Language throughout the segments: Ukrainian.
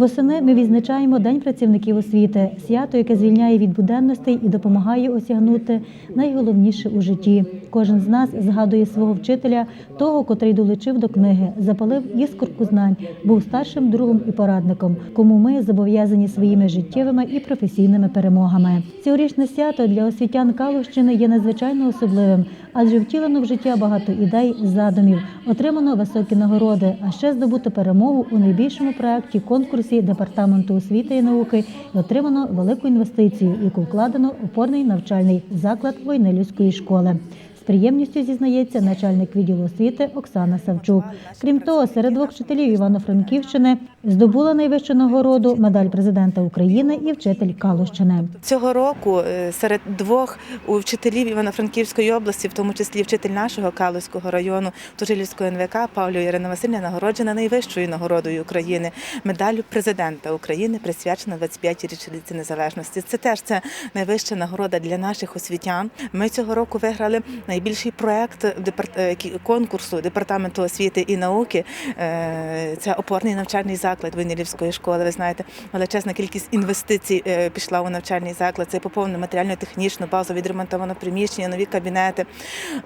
Восени ми відзначаємо День працівників освіти, свято, яке звільняє від буденностей і допомагає осягнути найголовніше у житті. Кожен з нас згадує свого вчителя, того, котрий долучив до книги, запалив іскорку знань, був старшим другом і порадником, кому ми зобов'язані своїми життєвими і професійними перемогами. Цьогорічне свято для освітян Калущини є надзвичайно особливим, адже втілено в життя багато ідей, задумів, отримано високі нагороди, а ще здобуто перемогу у найбільшому проєкті конкурсі департаменту освіти і науки і отримано велику інвестицію, яку вкладено опорний навчальний заклад Войнилівської школи. З приємністю зізнається начальник відділу освіти Оксана Савчук. Крім того, серед двох вчителів Івано-Франківщини здобула найвищу нагороду медаль президента України і вчитель Калущини. Цього року е, серед двох вчителів Івано-Франківської області, в тому числі вчитель нашого Калузького району Тужилівського НВК Павло Ірина Васильівна нагороджена найвищою нагородою України медаллю президента України, присвячена 25-й річниці незалежності. Це теж це найвища нагорода для наших освітян. Ми цього року виграли найбільший проект е, конкурсу департаменту освіти і науки. Е, Це опорний навчальний заклад Винілівської школи. Ви знаєте, величезна кількість інвестицій е, пішла у навчальний заклад. Це поповнено матеріально-технічну базу, відремонтовано приміщення, нові кабінети.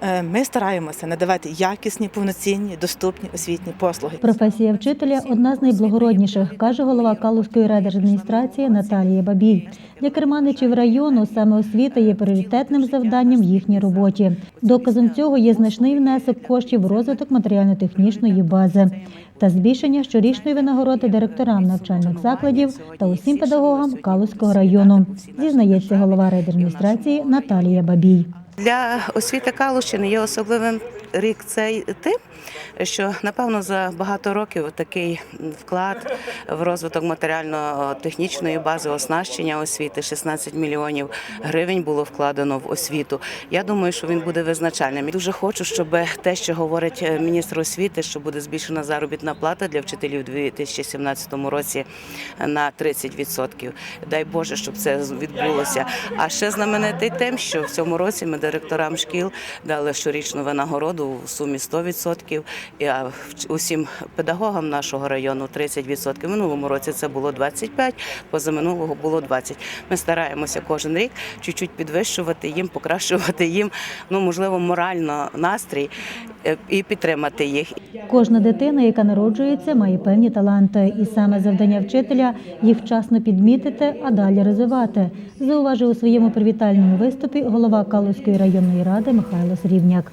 Е, Ми стараємося надавати якісні, повноцінні, доступні освітні послуги. Професія вчителя одна з найблагородніших, каже голова Калузької райдержадміністрації Наталія Бабій. Для керманичів району саме освіта є пріоритетним завданням в їхній роботі. Доказом цього є значний внесок коштів в розвиток матеріально-технічної бази та збільшення щорічної винагороди директорам навчальних закладів та усім педагогам Калузького району. Зізнається голова райдержадміністрації Наталія Бабій. Для освіти Калущини є особливим рік цей тим, що напевно за багато років такий вклад в розвиток матеріально-технічної бази оснащення освіти 16 мільйонів гривень було вкладено в освіту. Я думаю, що він буде визначальним. І Дуже хочу, щоб те, що говорить е, міністр освіти, що буде збільшена заробітна плата для вчителів у 2017 році на 30%. Дай Боже, щоб це відбулося. А ще знаменитий тим, що в цьому році ми директорам шкіл дали щорічну винагороду в сумі 100%, і, усім педагогам нашого району 30%. В минулому році це було 25%, позаминулого було 20%. Ми стараємося кожен рік чуть-чуть підвищувати їм, покращувати їм, ну можливо, морально настрій е, і підтримати їх. Кожна дитина, яка народжується, має певні таланти, і саме завдання вчителя їх вчасно підмітити, а далі розвивати. Зауважив у своєму привітальному виступі голова Калузької районної ради Михайло Срівняк.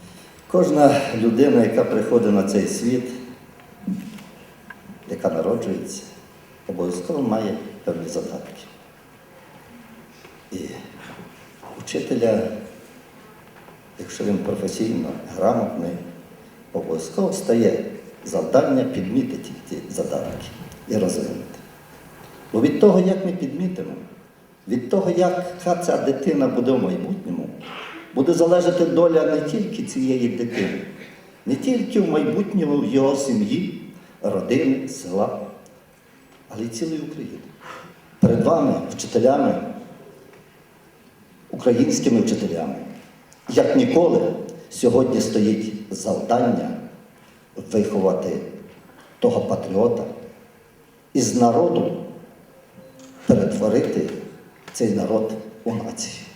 Кожна людина, яка приходить на цей світ, яка народжується, обов'язково має певні задатки. І учителя, якщо він професійно грамотний, обов'язково стає завдання підмітити ті задатки і розвинути. Бо від того, як ми підмітимо, від того, яка ця дитина буде в майбутньому, буде залежати доля не тільки цієї дитини, не тільки в майбутньому його сім'ї, родини, села, але й цілої України. Перед вами, вчителями, українськими вчителями, як ніколи, сьогодні стоїть завдання виховати того патріота із народу перетворити цей народ у націю.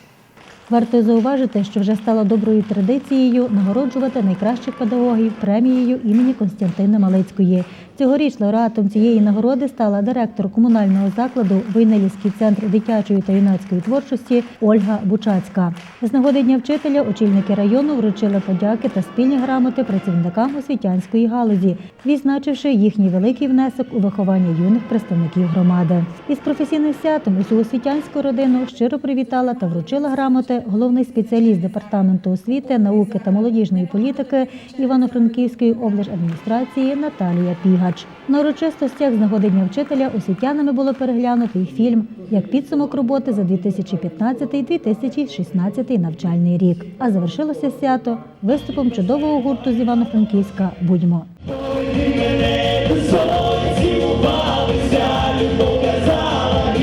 Варто зауважити, що вже стало доброю традицією нагороджувати найкращих педагогів премією імені Константина Малицької. Цьогоріч лауреатом цієї нагороди стала директор комунального закладу Войнилівський центр дитячої та юнацької творчості Ольга Бучацька. З нагоди дня вчителя очільники району вручили подяки та спільні грамоти працівникам освітянської галузі, відзначивши їхній великий внесок у виховання юних представників громади. Із професійним святом усю освітянську родину щиро привітала та вручила грамоти Головний спеціаліст департаменту освіти, науки та молодіжної політики Івано-Франківської облдержадміністрації Наталія Пігач. На урочистостях з нагоди дня вчителя освітянами було переглянутий фільм як підсумок роботи за 2015-2016 навчальний рік. А завершилося свято виступом чудового гурту з Івано-Франківська. Будьмо. Сонці любов казала